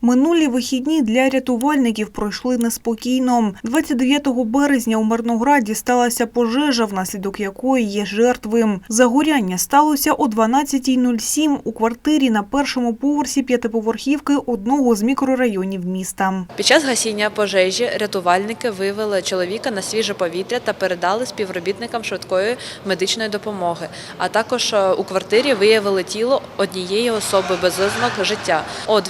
Минулі вихідні для рятувальників пройшли неспокійно. 29 березня у Мирнограді сталася пожежа, внаслідок якої є жертви. Загоряння сталося о 12.07 у квартирі на першому поверсі п'ятиповерхівки одного з мікрорайонів міста. Під час гасіння пожежі рятувальники вивели чоловіка на свіже повітря та передали співробітникам швидкої медичної допомоги. А також е, у квартирі виявили тіло однієї особи без ознак життя. О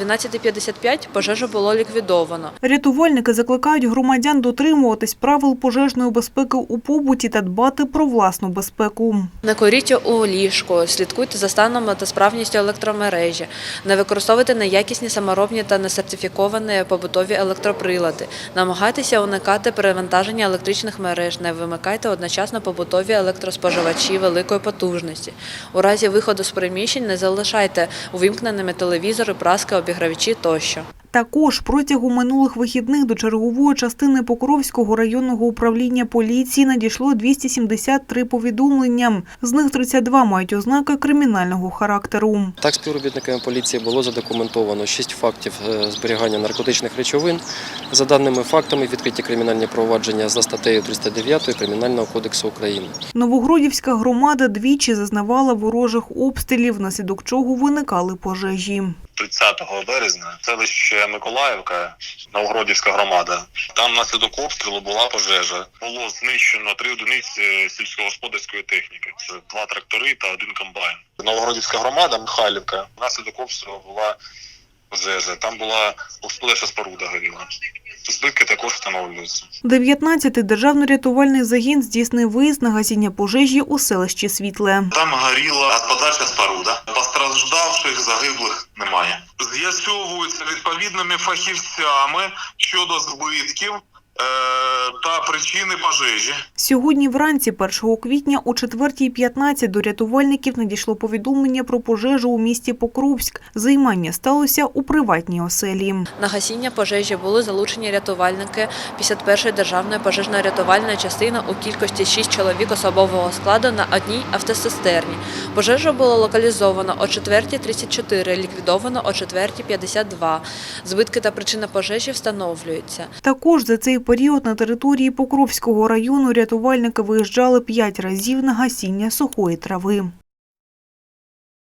12.55 пожежу було ліквідовано. Рятувальники закликають громадян дотримуватись правил пожежної безпеки у побуті та дбати про власну безпеку. Не куріть у ліжку, слідкуйте за станом та справністю електромережі, не використовуйте неякісні саморобні та несертифіковані побутові електроприлади, намагайтеся уникати перевантаження електричних мереж, не вимикайте одночасно побутові електроспоживачі великої потужності. У разі виходу з приміщень не залишайте увімкненими телевізори, праски, обігравачі тощо. Також протягом минулих вихідних до чергової частини Покровського районного управління поліції надійшло 273 повідомлення. З них 32 мають ознаки кримінального характеру. Так, співробітниками поліції було задокументовано 6 фактів е, зберігання наркотичних речовин. За даними фактами, відкриті кримінальні провадження за статтею 309 Кримінального кодексу України. Новогродівська громада двічі зазнавала ворожих обстрілів, внаслідок чого виникали пожежі. 30 березня селище Миколаївка, Новгородівська громада. Там внаслідок обстрілу була пожежа. Було знищено три одиниці сільськогосподарської техніки. Це два трактори та один комбайн. Новгородівська громада, Михайлівка. Внаслідок обстрілу була пожежа. Там була господарча споруда горіла. Збитки також встановлюються. 19-й державно-рятувальний загін здійснив виїзд на гасіння пожежі у селищі Світле. Там горіла господарча споруда. Постраждавших загиблих немає. З'ясовуються відповідними фахівцями щодо збитків е- та причини пожежі. Сьогодні вранці, 1 квітня, о 4.15 до рятувальників надійшло повідомлення про пожежу у місті Покровськ. Займання сталося у приватній оселі. На гасіння пожежі були залучені рятувальники 51-ї державної пожежно-рятувальної частини у кількості 6 чоловік особового складу на одній автоцистерні. Пожежу було локалізовано о 4.34, ліквідовано о 4.52. Збитки та причина пожежі встановлюються. Також за цей період на території Покровського району рятувальники виїжджали п'ять разів на гасіння сухої трави.